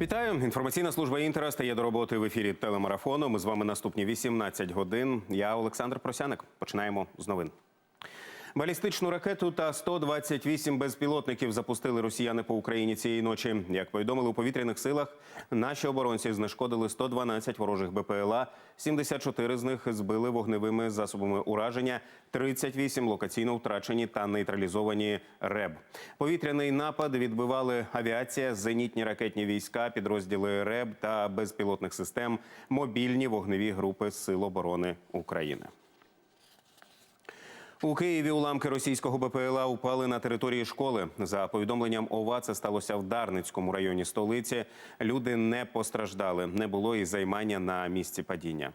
Вітаю! Інформаційна служба інтера стає до роботи в ефірі телемарафону. Ми з вами наступні 18 годин. Я Олександр Просяник. Починаємо з новин. Балістичну ракету та 128 безпілотників запустили росіяни по Україні цієї ночі. Як повідомили у повітряних силах, наші оборонці знешкодили 112 ворожих БПЛА, 74 з них збили вогневими засобами ураження, 38 локаційно втрачені та нейтралізовані РЕБ. Повітряний напад відбивали авіація, зенітні ракетні війська, підрозділи РЕБ та безпілотних систем, мобільні вогневі групи Сил оборони України. У Києві уламки російського БПЛА упали на території школи. За повідомленням ОВА, це сталося в Дарницькому районі столиці. Люди не постраждали, не було і займання на місці падіння.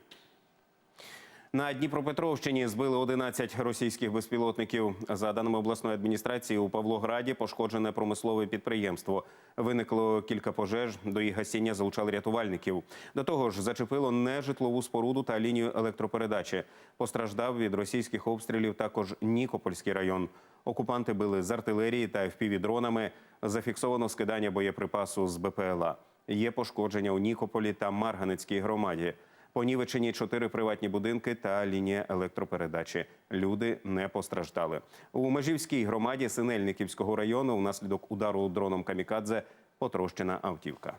На Дніпропетровщині збили 11 російських безпілотників. За даними обласної адміністрації, у Павлограді пошкоджене промислове підприємство. Виникло кілька пожеж. До їх гасіння залучали рятувальників. До того ж, зачепило нежитлову споруду та лінію електропередачі. Постраждав від російських обстрілів також Нікопольський район. Окупанти били з артилерії та FPV-дронами. Зафіксовано скидання боєприпасу з БПЛА. Є пошкодження у Нікополі та Марганецькій громаді. Понівечені чотири приватні будинки та лінія електропередачі. Люди не постраждали. У Межівській громаді Синельниківського району внаслідок удару дроном камікадзе потрощена автівка.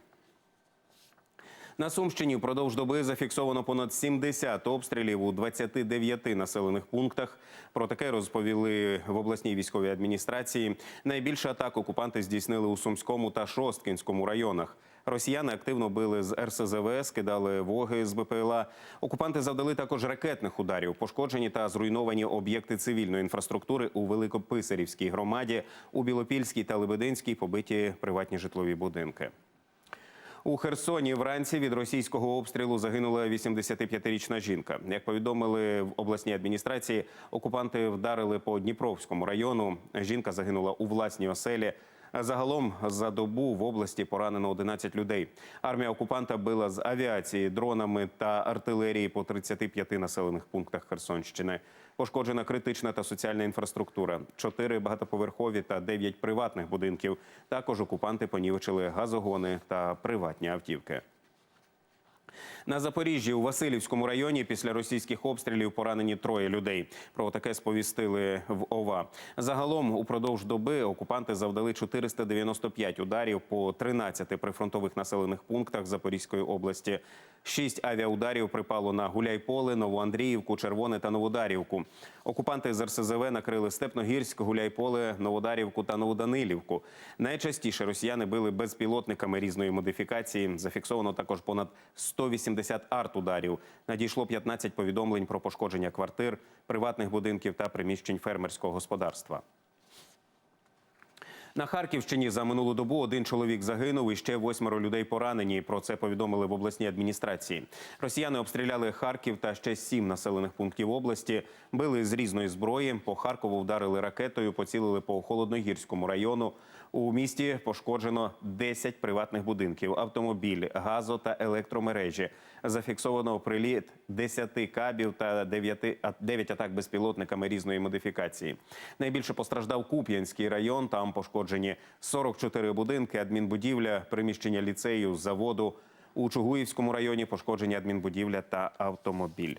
На Сумщині впродовж доби зафіксовано понад 70 обстрілів у 29 населених пунктах. Про таке розповіли в обласній військовій адміністрації. Найбільше атак окупанти здійснили у Сумському та Шосткінському районах. Росіяни активно били з РСЗВ, скидали воги з БПЛА. Окупанти завдали також ракетних ударів. Пошкоджені та зруйновані об'єкти цивільної інфраструктури у Великописарівській громаді, у Білопільській та Лебединській побиті приватні житлові будинки. У Херсоні вранці від російського обстрілу загинула 85-річна жінка. Як повідомили в обласній адміністрації, окупанти вдарили по Дніпровському району. Жінка загинула у власній оселі. Загалом за добу в області поранено 11 людей. Армія окупанта била з авіації, дронами та артилерії по 35 населених пунктах Херсонщини. Пошкоджена критична та соціальна інфраструктура, чотири багатоповерхові та дев'ять приватних будинків. Також окупанти понівечили газогони та приватні автівки. На Запоріжжі у Васильівському районі після російських обстрілів поранені троє людей. Про таке сповістили в ОВА. Загалом упродовж доби окупанти завдали 495 ударів по 13 прифронтових населених пунктах Запорізької області. Шість авіаударів припало на Гуляйполе, Новоандріївку, Червоне та Новодарівку. Окупанти з РСЗВ накрили Степногірськ, Гуляйполе, Новодарівку та Новоданилівку. Найчастіше росіяни били безпілотниками різної модифікації. Зафіксовано також понад 180 арт-ударів. Надійшло 15 повідомлень про пошкодження квартир, приватних будинків та приміщень фермерського господарства. На Харківщині за минулу добу один чоловік загинув і ще восьмеро людей поранені. Про це повідомили в обласній адміністрації. Росіяни обстріляли Харків та ще сім населених пунктів області. Били з різної зброї. По Харкову вдарили ракетою, поцілили по холодногірському району. У місті пошкоджено 10 приватних будинків, автомобіль, газо та електромережі. Зафіксовано приліт 10 кабів та 9, а- 9 атак безпілотниками різної модифікації. Найбільше постраждав Куп'янський район. Там пошкоджені 44 будинки, адмінбудівля, приміщення ліцею, заводу. У Чугуївському районі пошкоджені адмінбудівля та автомобіль.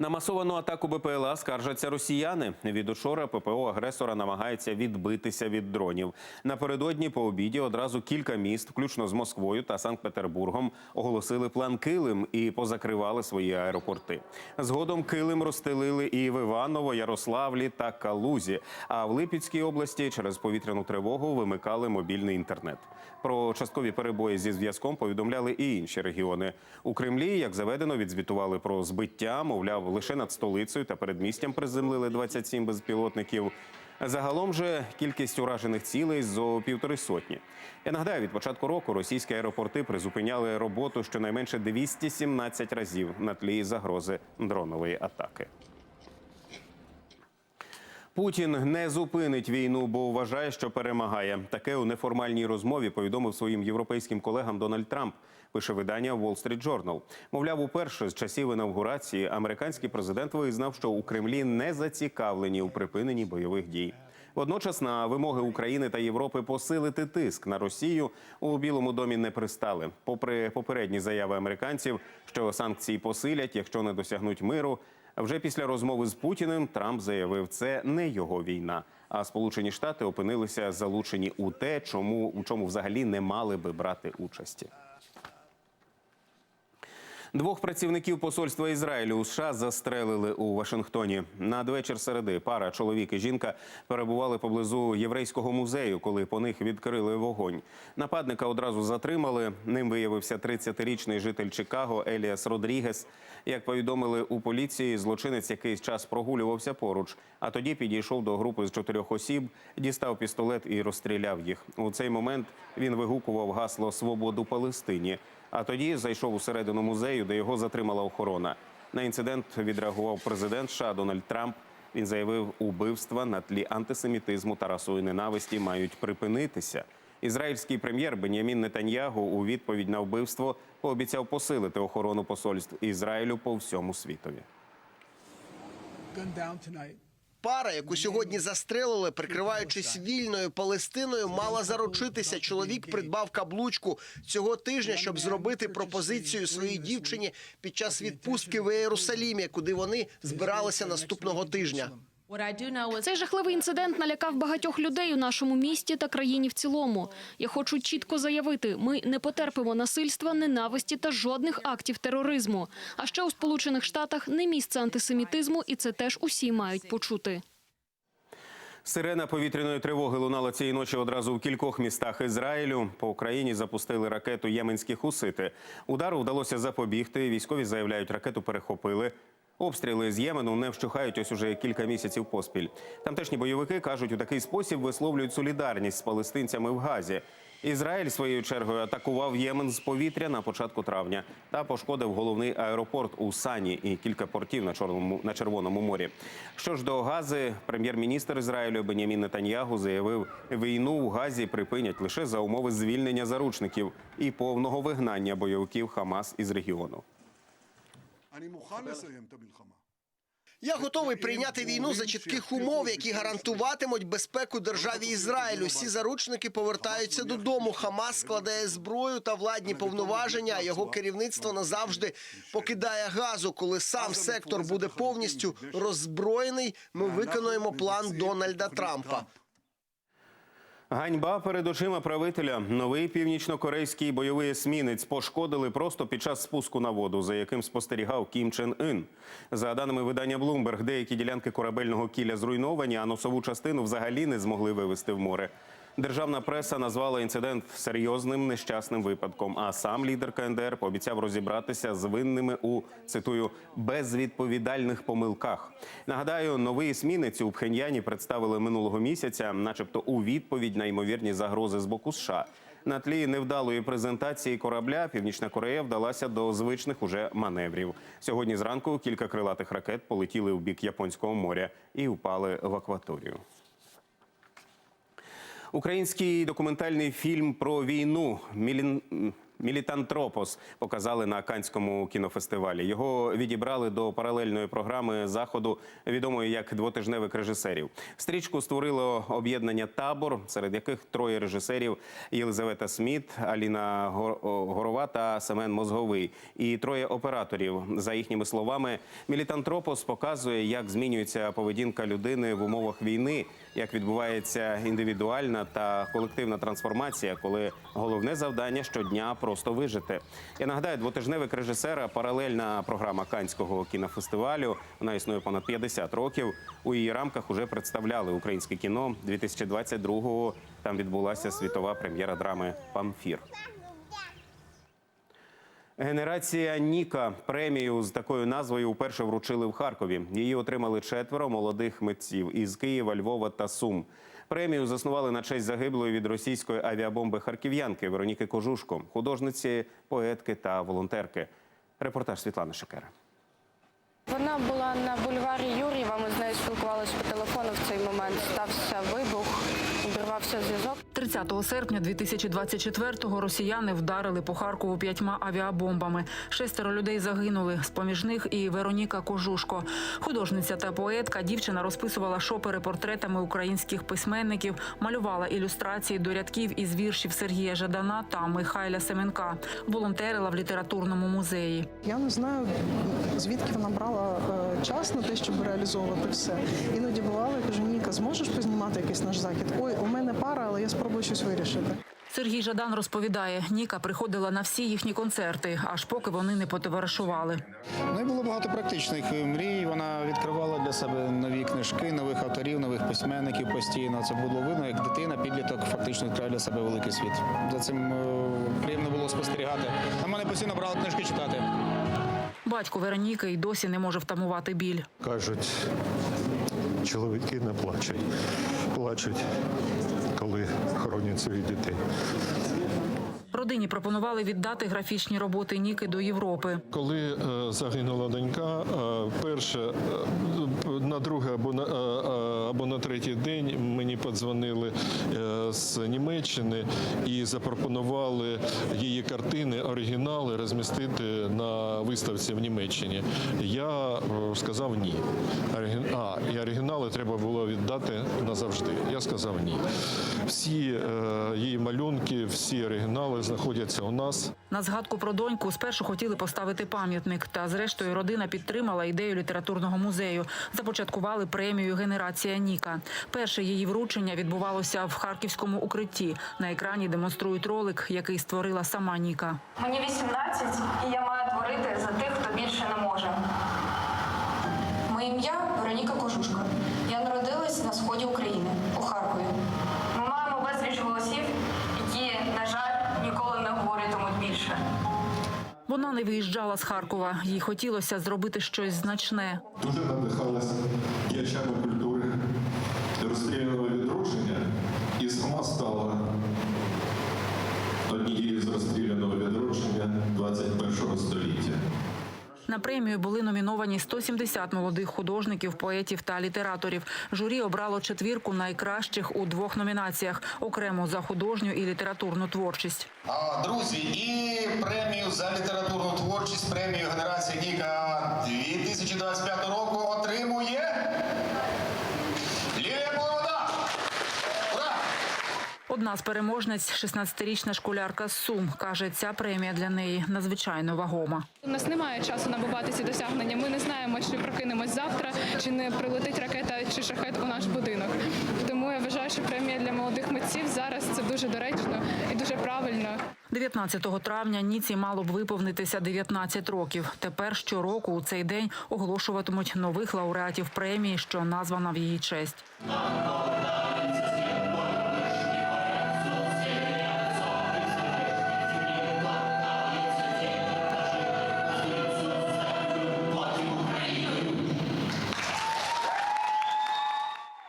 На масовану атаку БПЛА скаржаться росіяни. Від учора ППО агресора намагається відбитися від дронів. Напередодні по обіді одразу кілька міст, включно з Москвою та Санкт-Петербургом, оголосили план Килим і позакривали свої аеропорти. Згодом Килим розстелили і в Іваново, Ярославлі та Калузі. А в Липецькій області через повітряну тривогу вимикали мобільний інтернет. Про часткові перебої зі зв'язком повідомляли і інші регіони. У Кремлі, як заведено, відзвітували про збиття. Мовляв, лише над столицею та передмістям приземлили 27 безпілотників. Загалом же кількість уражених цілей зо півтори сотні. Я нагадаю, від початку року російські аеропорти призупиняли роботу щонайменше 217 разів на тлі загрози дронової атаки. Путін не зупинить війну, бо вважає, що перемагає. Таке у неформальній розмові повідомив своїм європейським колегам Дональд Трамп. Пише видання Wall Street Journal. Мовляв, уперше з часів інавгурації американський президент визнав, що у Кремлі не зацікавлені у припиненні бойових дій. Водночас на вимоги України та Європи посилити тиск на Росію у Білому домі не пристали. Попри попередні заяви американців, що санкції посилять, якщо не досягнуть миру. Вже після розмови з Путіним Трамп заявив, це не його війна. А Сполучені Штати опинилися залучені у те, чому у чому взагалі не мали би брати участі. Двох працівників посольства Ізраїлю у США застрелили у Вашингтоні. Надвечір середи пара чоловік і жінка перебували поблизу єврейського музею, коли по них відкрили вогонь. Нападника одразу затримали. Ним виявився 30-річний житель Чикаго Еліас Родрігес. Як повідомили у поліції, злочинець якийсь час прогулювався поруч, а тоді підійшов до групи з чотирьох осіб, дістав пістолет і розстріляв їх. У цей момент він вигукував гасло Свободу Палестині. А тоді зайшов усередину музею, де його затримала охорона. На інцидент відреагував президент США Дональд Трамп. Він заявив, убивства на тлі антисемітизму та расової ненависті мають припинитися. Ізраїльський прем'єр Бенямін Нетаньягу у відповідь на вбивство пообіцяв посилити охорону посольств Ізраїлю по всьому світові. Пара, яку сьогодні застрелили, прикриваючись вільною Палестиною, мала заручитися. Чоловік придбав каблучку цього тижня, щоб зробити пропозицію своїй дівчині під час відпустки в Єрусалімі, куди вони збиралися наступного тижня. Цей жахливий інцидент налякав багатьох людей у нашому місті та країні в цілому. Я хочу чітко заявити: ми не потерпимо насильства, ненависті та жодних актів тероризму. А ще у Сполучених Штатах не місце антисемітизму, і це теж усі мають почути. Сирена повітряної тривоги лунала цієї ночі одразу в кількох містах Ізраїлю. По Україні запустили ракету єменські хусити. Удару вдалося запобігти. Військові заявляють, ракету перехопили. Обстріли з Ємену не вщухають ось уже кілька місяців поспіль. Тамтешні бойовики кажуть, у такий спосіб висловлюють солідарність з палестинцями в Газі. Ізраїль своєю чергою атакував Ємен з повітря на початку травня та пошкодив головний аеропорт у Сані і кілька портів на чорному на Червоному морі. Що ж до Гази, прем'єр-міністр Ізраїлю Бенямін Нетаньягу заявив, війну у Газі припинять лише за умови звільнення заручників і повного вигнання бойовиків Хамас із регіону. Я готовий прийняти війну за чітких умов, які гарантуватимуть безпеку державі Ізраїль. Усі заручники повертаються додому. Хамас складає зброю та владні повноваження. а Його керівництво назавжди покидає газу. Коли сам сектор буде повністю роззброєний, ми виконуємо план Дональда Трампа. Ганьба перед очима правителя. Новий північнокорейський бойовий есмінець пошкодили просто під час спуску на воду, за яким спостерігав Кім Чен Ін. За даними видання Bloomberg, деякі ділянки корабельного кіля зруйновані, а носову частину взагалі не змогли вивести в море. Державна преса назвала інцидент серйозним нещасним випадком. А сам лідер КНДР пообіцяв розібратися з винними у цитую безвідповідальних помилках. Нагадаю, новий есмінець у Пхеньяні представили минулого місяця, начебто у відповідь на ймовірні загрози з боку США. На тлі невдалої презентації корабля Північна Корея вдалася до звичних уже маневрів. Сьогодні зранку кілька крилатих ракет полетіли у бік Японського моря і впали в акваторію. Український документальний фільм про війну Мілін... Мілітантропос показали на Канському кінофестивалі. Його відібрали до паралельної програми заходу, відомої як двотижневик режисерів. Стрічку створило об'єднання табор, серед яких троє режисерів: Єлизавета Сміт, Аліна Гор- Горова та Семен Мозговий. І троє операторів. За їхніми словами, Мілітантропос показує, як змінюється поведінка людини в умовах війни, як відбувається індивідуальна та колективна трансформація, коли головне завдання щодня просто вижити. Я нагадаю, двотижневик режисера паралельна програма Канського кінофестивалю. Вона існує понад 50 років. У її рамках уже представляли українське кіно 2022-го. Там відбулася світова прем'єра драми Памфір. Генерація Ніка премію з такою назвою вперше вручили в Харкові. Її отримали четверо молодих митців із Києва, Львова та Сум. Премію заснували на честь загиблої від російської авіабомби харків'янки Вероніки Кожушко, художниці, поетки та волонтерки. Репортаж Світлани Шекера. Вона була на бульварі Юрієва. Ми з нею спілкувалися по телефону в цей момент. Стався вибух. Переривався зв'язок. 30 серпня 2024-го росіяни вдарили по Харкову п'ятьма авіабомбами. Шестеро людей загинули. З поміж них і Вероніка Кожушко. Художниця та поетка. Дівчина розписувала шопери портретами українських письменників, малювала ілюстрації до рядків із віршів Сергія Жадана та Михайля Семенка. Волонтерила в літературному музеї. Я не знаю, звідки вона брала е, час на те, щоб реалізовувати все. Іноді бувало, я кажу, Ніка, зможеш познімати якийсь наш захід? Ой, у мене пара, але я спробую щось вирішити. Сергій Жадан розповідає, Ніка приходила на всі їхні концерти, аж поки вони не потоваришували. Ну і було багато практичних мрій. Вона відкривала для себе нові книжки, нових авторів, нових письменників постійно. Це було видно, як дитина, підліток фактично відкриває для себе великий світ. За цим е, приємно було спостерігати. На мене постійно брали книжки читати. Батько Вероніки й досі не може втамувати біль. Кажуть, чоловіки не плачуть. Плачуть, коли хоронять своїх дітей. Родині пропонували віддати графічні роботи Ніки до Європи. Коли е, загинула донька, е, перше е, на друге або на, або на третій день мені подзвонили е, з Німеччини і запропонували її картини, оригінали розмістити на виставці в Німеччині. Я е, сказав ні. А, і оригінали треба було віддати назавжди. Я сказав ні. Всі е, її малюнки, всі оригінали знаходяться у нас. На згадку про доньку спершу хотіли поставити пам'ятник, та зрештою родина підтримала ідею літературного музею. Започаткували премію Генерація Ніка. Перше її вручення відбувалося в харківському укритті. На екрані демонструють ролик, який створила сама Ніка. Мені 18, і я маю творити за тих, хто більше не може. Моє ім'я Вероніка Кожушка. Я народилась на сході України у Харкові. Ми маємо безліч голосів, які, на жаль, ніколи не говоритимуть більше. Вона не виїжджала з Харкова. Їй хотілося зробити щось значне. Дуже надихалась діячами культури розстріляного відродження і сама стала однією з розстріляного відродження 21 століття. На премію були номіновані 170 молодих художників, поетів та літераторів. Журі обрало четвірку найкращих у двох номінаціях окремо за художню і літературну творчість. А, друзі, і премію за літературну творчість, премію Генерація Ніка 2025 року отримує Одна з переможниць, 16-річна школярка з Сум, каже, ця премія для неї надзвичайно вагома. У нас немає часу набувати ці досягнення. Ми не знаємо, чи прокинемось завтра, чи не прилетить ракета чи шахет у наш будинок. Тому я вважаю, що премія для молодих митців зараз це дуже доречно і дуже правильно. 19 травня Ніці мало б виповнитися 19 років. Тепер щороку у цей день оголошуватимуть нових лауреатів премії, що названа в її честь.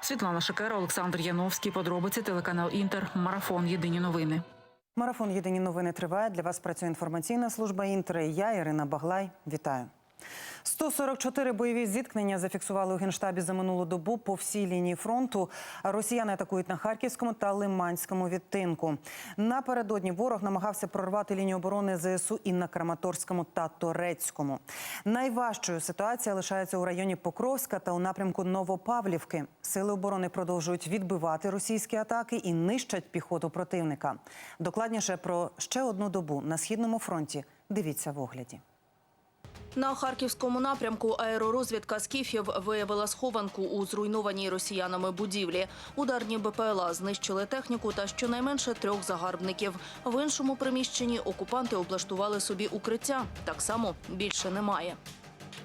Світлана Шикера, Олександр Яновський. Подробиці телеканал Інтер. Марафон. Єдині новини. Марафон Єдині новини триває. Для вас працює інформаційна служба Інтер. Я Ірина Баглай. Вітаю. 144 бойові зіткнення зафіксували у генштабі за минулу добу по всій лінії фронту. Росіяни атакують на харківському та лиманському відтинку. Напередодні ворог намагався прорвати лінію оборони ЗСУ і на Краматорському та Торецькому. Найважчою ситуація лишається у районі Покровська та у напрямку Новопавлівки. Сили оборони продовжують відбивати російські атаки і нищать піхоту противника. Докладніше про ще одну добу на східному фронті. Дивіться в огляді. На харківському напрямку аеророзвідка Скіфів виявила схованку у зруйнованій росіянами будівлі. Ударні БПЛА знищили техніку та щонайменше трьох загарбників. В іншому приміщенні окупанти облаштували собі укриття. Так само більше немає.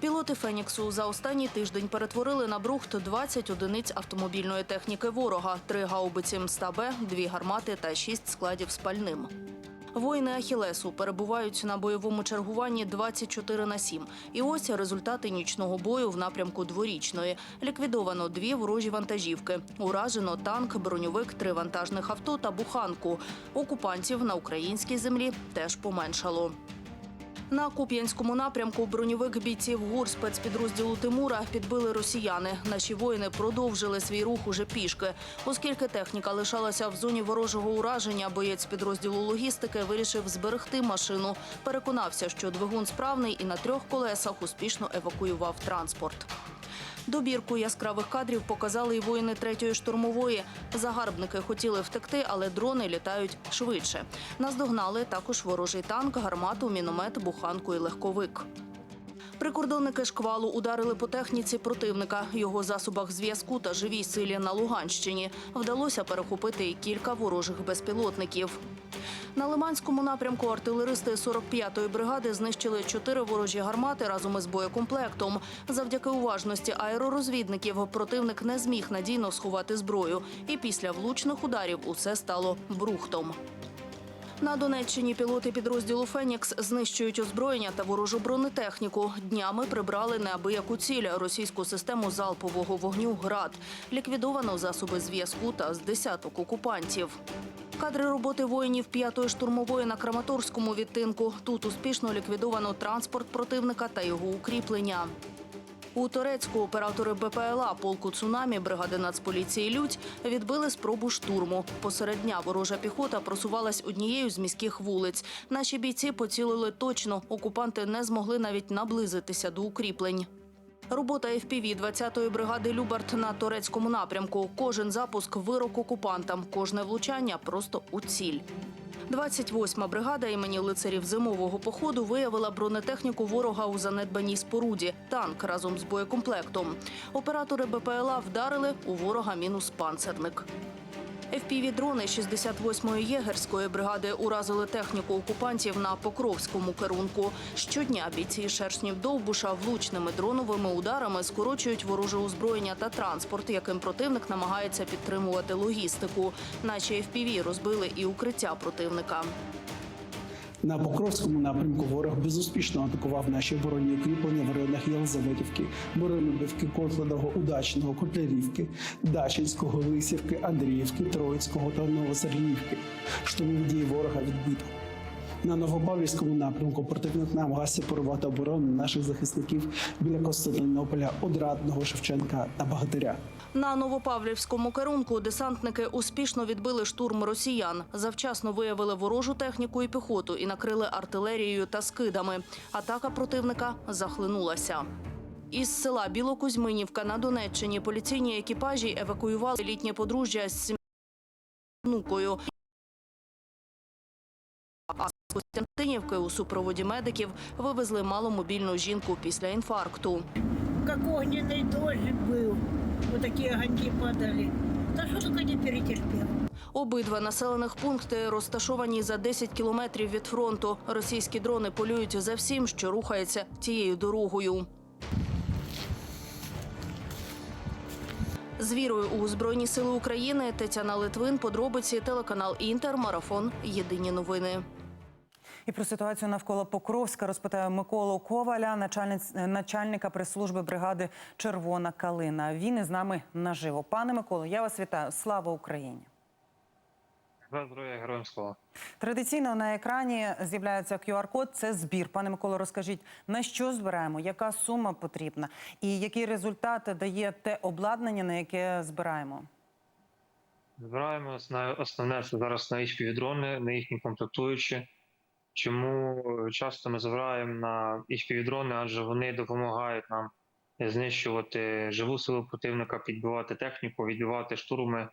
Пілоти Феніксу за останній тиждень перетворили на брухт 20 одиниць автомобільної техніки ворога, три гаубиці МСТА-Б, дві гармати та шість складів з пальним. Воїни Ахілесу перебувають на бойовому чергуванні 24 на 7. І ось результати нічного бою в напрямку дворічної. Ліквідовано дві ворожі вантажівки. Уражено танк, броньовик, три вантажних авто та буханку. Окупантів на українській землі теж поменшало. На Куп'янському напрямку броньовик бійців ГУР спецпідрозділу Тимура підбили росіяни. Наші воїни продовжили свій рух уже пішки. Оскільки техніка лишалася в зоні ворожого ураження, боєць підрозділу логістики вирішив зберегти машину. Переконався, що двигун справний і на трьох колесах успішно евакуював транспорт. Добірку яскравих кадрів показали і воїни третьої штурмової. Загарбники хотіли втекти, але дрони літають швидше. Наздогнали також ворожий танк, гармату, міномет, буханку і легковик. Прикордонники шквалу ударили по техніці противника, його засобах зв'язку та живій силі на Луганщині. Вдалося перехопити і кілька ворожих безпілотників. На Лиманському напрямку артилеристи 45-ї бригади знищили чотири ворожі гармати разом із боєкомплектом. Завдяки уважності аеророзвідників противник не зміг надійно сховати зброю, і після влучних ударів усе стало брухтом. На Донеччині пілоти підрозділу Фенікс знищують озброєння та ворожу бронетехніку. Днями прибрали неабияку ціль російську систему залпового вогню ГРАД. Ліквідовано засоби зв'язку та з десяток окупантів. Кадри роботи воїнів 5-ї штурмової на Краматорському відтинку. Тут успішно ліквідовано транспорт противника та його укріплення. У Торецьку оператори БПЛА полку цунамі бригади Нацполіції Людь відбили спробу штурму. Посеред дня ворожа піхота просувалась однією з міських вулиць. Наші бійці поцілили точно. Окупанти не змогли навіть наблизитися до укріплень. Робота FPV 20-ї бригади Любарт на турецькому напрямку. Кожен запуск вирок окупантам, кожне влучання просто у ціль. 28-ма бригада імені лицарів зимового походу виявила бронетехніку ворога у занедбаній споруді. Танк разом з боєкомплектом. Оператори БПЛА вдарили у ворога мінус панцерник. FPV-дрони 68-ї єгерської бригади уразили техніку окупантів на Покровському керунку. Щодня бійці шершнів Довбуша влучними дроновими ударами скорочують вороже озброєння та транспорт, яким противник намагається підтримувати логістику. Наші FPV розбили і укриття противника. На Покровському напрямку ворог безуспішно атакував наші оборонні укріплення в районах Єлизаветівки, Боронобівки, Котленого, Удачного, Котлярівки, Дачинського, Лисівки, Андріївки, Троїцького та Новосергіївки. Штурмові дії ворога відбито. На Новопавлівському напрямку противник намагався порвати оборону наших захисників біля Константинополя, Одрадного, Шевченка та Багатиря. На Новопавлівському керунку десантники успішно відбили штурм росіян. Завчасно виявили ворожу техніку і піхоту і накрили артилерією та скидами. Атака противника захлинулася. Із села Білокузьминівка на Донеччині поліційні екіпажі евакуювали літнє подружжя з внукою. А з Костянтинівки у супроводі медиків вивезли маломобільну жінку після інфаркту. Как огненный дождь был. Вот такие огоньки падали. Да что только не перетерпел. Обидва населених пункти розташовані за 10 кілометрів від фронту. Російські дрони полюють за всім, що рухається тією дорогою. З вірою у Збройні Сили України Тетяна Литвин, подробиці, телеканал Інтер, марафон. Єдині новини. І про ситуацію навколо Покровська розпитаю Миколу Коваля, начальниць начальника прес-служби бригади Червона Калина. Він із нами наживо. Пане Миколо, я вас вітаю. Слава Україні! Здоров'я, героям слава. Традиційно на екрані з'являється QR-код. Це збір. Пане Миколо, розкажіть, на що збираємо, яка сума потрібна, і які результати дає те обладнання, на яке збираємо? Збираємо основне це зараз на HPV-дрони, на їхні комплектуючі. Чому часто ми збираємо на HPV-дрони, адже вони допомагають нам знищувати живу силу противника, підбивати техніку, відбивати штурми.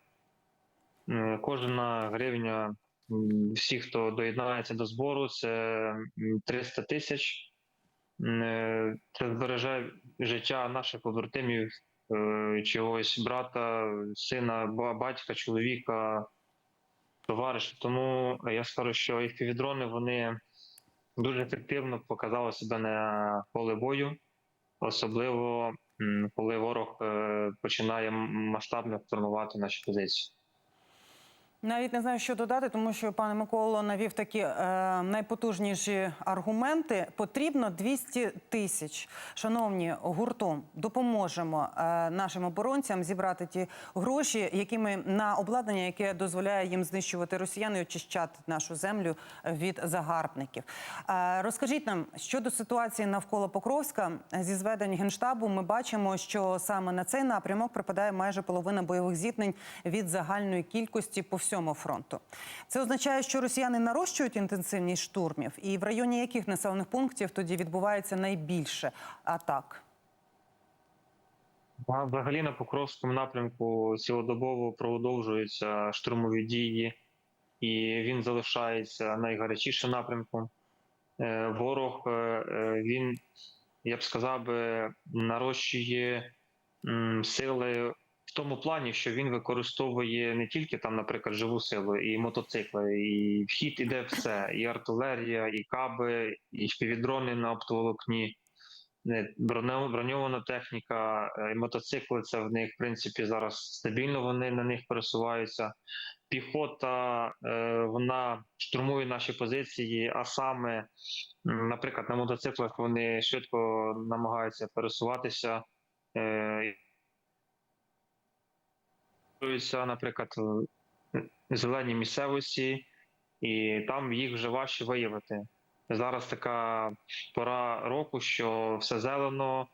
Кожна гривня м, всі, хто доєднається до збору, це м, 300 тисяч. Е, Це збереже життя наших побратимів, е, чогось брата, сина, ба- батька, чоловіка, товариша. Тому я скажу, що FPV-дрони вони дуже ефективно показали себе на поле бою, особливо коли ворог е, починає масштабно штурмувати наші позиції. Навіть не знаю, що додати, тому що пане Миколо навів такі е, найпотужніші аргументи. Потрібно 200 тисяч. Шановні, гуртом допоможемо е, нашим оборонцям зібрати ті гроші, якими на обладнання, яке дозволяє їм знищувати росіян і очищати нашу землю від загарбників. Е, розкажіть нам щодо ситуації навколо Покровська зі зведень генштабу. Ми бачимо, що саме на цей напрямок припадає майже половина бойових зіткнень від загальної кількості по всьому фронту. Це означає, що росіяни нарощують інтенсивність штурмів, і в районі яких населених пунктів тоді відбувається найбільше атак. Взагалі на Покровському напрямку цілодобово продовжуються штурмові дії, і він залишається найгарячішим напрямком. Е, Ворог е, е, він, я б сказав, нарощує сили в тому плані, що він використовує не тільки там, наприклад, живу силу, і мотоцикли, і вхід іде все, і артилерія, і каби, і впівдрони на оптоволокні. Не, броньована техніка, е, і мотоцикли це в них, в принципі, зараз стабільно вони на них пересуваються. Піхота е, вона штурмує наші позиції, а саме, наприклад, на мотоциклах вони швидко намагаються пересуватися. Е, наприклад, в зелені місцевості, і там їх вже важче виявити. Зараз така пора року, що все зелено,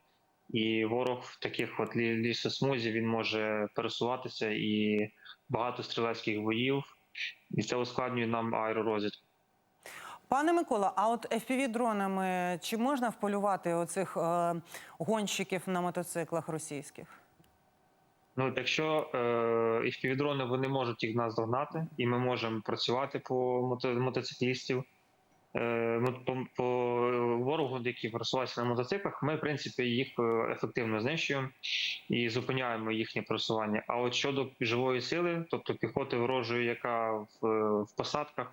і ворог в таких от лісосмузі він може пересуватися і багато стрілецьких боїв, і це ускладнює нам аеророзвідку. Пане Микола, а от FPV-дронами чи можна вполювати оцих е, гонщиків на мотоциклах російських? Ну, от якщо е, FPV-дрони вони можуть їх нас догнати, і ми можемо працювати по мото- мотоциклістів. Е, по, по ворогу, які пересуваються на мотоциклах, ми, в принципі, їх е, ефективно знищуємо і зупиняємо їхнє просування. А от щодо живої сили, тобто піхоти ворожої, яка в, в посадках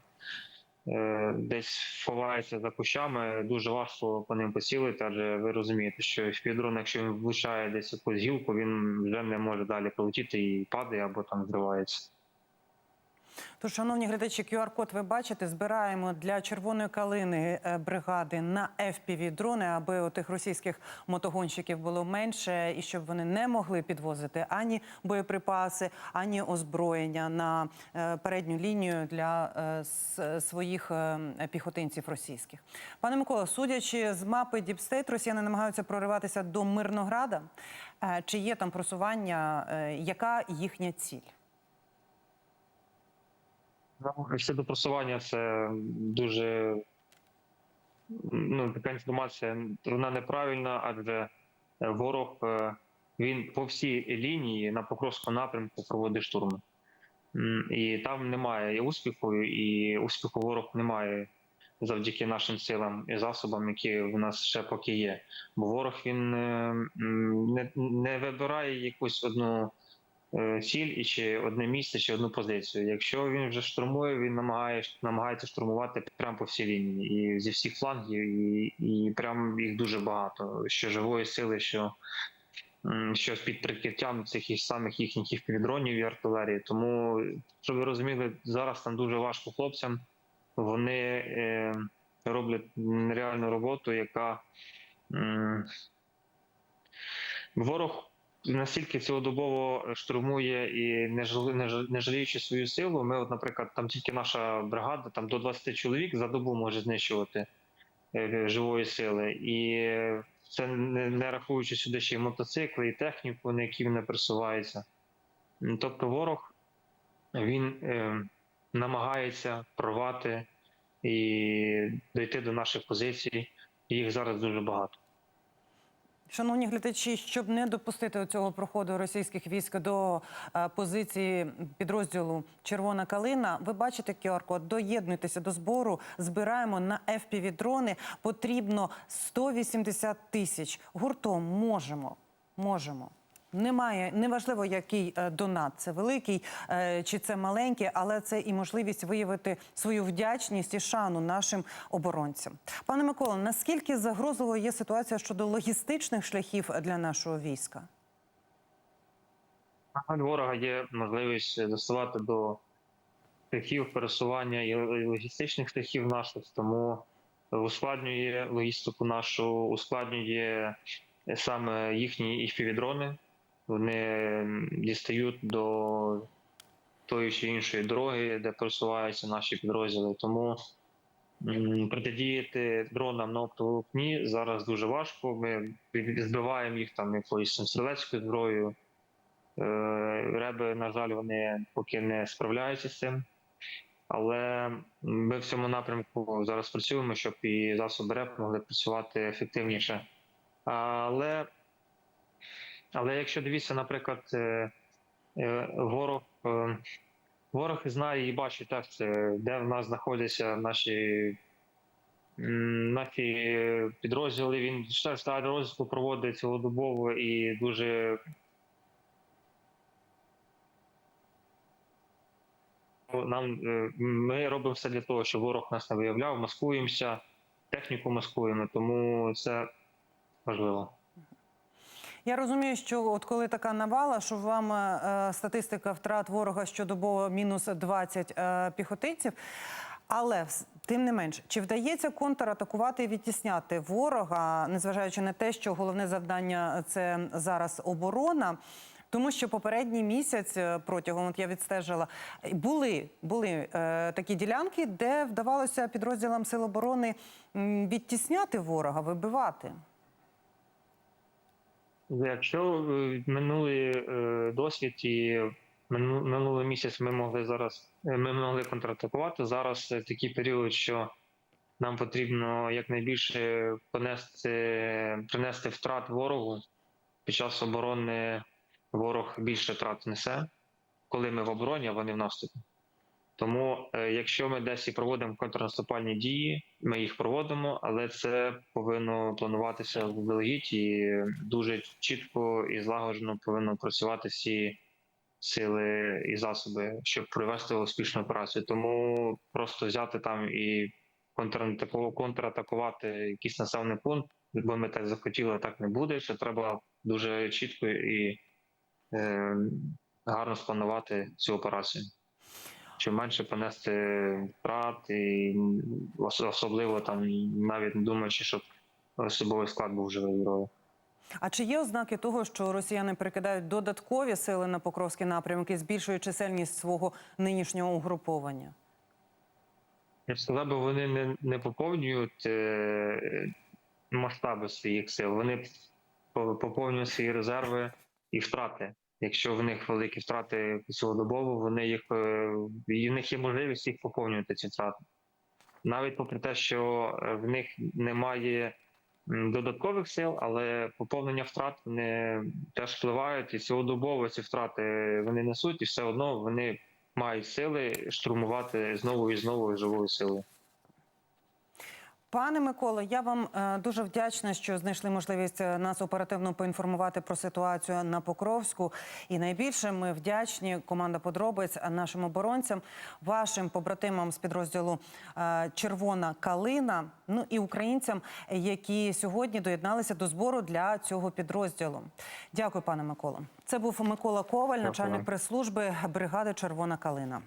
десь ховається за кущами, дуже важко по ним поцілити, адже ви розумієте, що FPV-дрон, якщо він влучає десь якусь гілку, він вже не може далі полетіти і падає або там зривається. Тож, шановні глядачі, QR-код ви бачите, збираємо для червоної калини е, бригади на FPV-дрони, аби у тих російських мотогонщиків було менше і щоб вони не могли підвозити ані боєприпаси, ані озброєння на е, передню лінію для е, своїх піхотинців російських. Пане Микола, судячи з мапи Діпстейт, росіяни намагаються прориватися до Мирнограда. Чи є там просування? Яка їхня ціль? Ну, Щодо просування, це дуже ну, така інформація, вона неправильна, адже ворог е, він по всій лінії на Покровському напрямку проводить штурми. І там немає успіху, і успіху ворог немає завдяки нашим силам і засобам, які в нас ще поки є. Бо ворог він е, не, не вибирає якусь одну ціль і чи одне місце, чи одну позицію. Якщо він вже штурмує, він намагає, намагається штурмувати прямо по всій лінії і зі всіх флангів, і, і прям їх дуже багато. Що живої сили, що, м, що під прикриттям цих і самих їхніх півдронів і артилерії. Тому, щоб ви розуміли, зараз там дуже важко хлопцям. Вони е, роблять нереальну роботу, яка м, ворог настільки цілодобово штурмує і не жали- не жа- не жаліючи свою силу. Ми, от, наприклад, там тільки наша бригада, там до 20 чоловік за добу може знищувати е, живої сили. І це не, не рахуючи сюди ще й мотоцикли, і техніку, на якій вони пересуваються. М, Тобто ворог він е, намагається прорвати і дойти до наших позицій. Їх зараз дуже багато. Шановні глядачі, щоб не допустити цього проходу російських військ до е, позиції підрозділу Червона калина, ви бачите QR-код, доєднуйтеся до збору. Збираємо на FPV-дрони. Потрібно 180 тисяч. Гуртом можемо. Можемо. Немає, неважливо, який е, донат, це великий е, чи це маленький, але це і можливість виявити свою вдячність і шану нашим оборонцям. Пане Микола, наскільки загрозливою є ситуація щодо логістичних шляхів для нашого війська? Ворога є можливість доставати до шляхів пересування і логістичних шляхів наших, тому ускладнює логістику нашу, ускладнює саме їхні іфпівдрони. Вони дістають до тої чи іншої дороги, де пересуваються наші підрозділи. Тому протидіяти дронам на оптоволокні зараз дуже важко. Ми збиваємо їх там якоюсь стрілецькою зброєю. Е, Реби, на жаль, вони поки не справляються з цим. Але ми в цьому напрямку зараз працюємо, щоб і засоби РЕП могли працювати ефективніше. Але, але якщо дивіться, наприклад, е, е, ворог, е, ворог знає і бачить так, де в нас знаходяться наші, наші підрозділи. Він штат розвитку проводить цілодобово і дуже нам ми робимо все для того, щоб ворог нас не виявляв, маскуємося, техніку маскуємо, тому це важливо. Я розумію, що от коли така навала, що вам е, статистика втрат ворога щодобово мінус 20 е, піхотинців. Але тим не менш, чи вдається контратакувати і відтісняти ворога, незважаючи на те, що головне завдання це зараз оборона. Тому що попередній місяць е, протягом от я відстежила, е, були, були е, такі ділянки, де вдавалося підрозділам Сил оборони відтісняти ворога, вибивати. Якщо е, минулий е, досвід і мину- минулий місяць ми могли зараз е, ми могли контратакувати. Зараз такий період, що нам потрібно якнайбільше понести принести втрат ворогу. Під час оборони ворог більше втрат несе, коли ми в обороні, а вони в наступі. Тому, е, якщо ми десь і проводимо контрнаступальні дії, ми їх проводимо, але це повинно плануватися вдалегідь і дуже чітко і злагоджено повинно працювати всі сили і засоби, щоб провести успішну операцію. Тому просто взяти там і контратаку- контратакувати якийсь населений пункт, бо ми так захотіли, так не буде. Це треба дуже чітко і е, гарно спланувати цю операцію. Чим менше понести втрат, і особливо там навіть не думаючи, щоб особовий склад був живий здоровий. А чи є ознаки того, що росіяни перекидають додаткові сили на Покровський напрямок і збільшують чисельність свого нинішнього угруповання? Я б сказав, би, вони не, не поповнюють е, масштаби своїх сил, вони поповнюють свої резерви і втрати. Якщо в них великі втрати цілодобово, вони їх е, і в них є можливість їх поповнювати ці втрати. Навіть попри те, що е, в них немає додаткових сил, але поповнення втрат вони теж впливають, і цілодобово ці втрати вони несуть, і все одно вони мають сили штурмувати знову і знову живою силою. Пане Миколо, я вам е, дуже вдячна, що знайшли можливість е, нас оперативно поінформувати про ситуацію на Покровську. І найбільше ми вдячні команда подробиць нашим оборонцям, вашим побратимам з підрозділу е, Червона Калина, ну і українцям, які сьогодні доєдналися до збору для цього підрозділу. Дякую, пане Миколо. Це був Микола Коваль, начальник прес-служби бригади Червона Калина.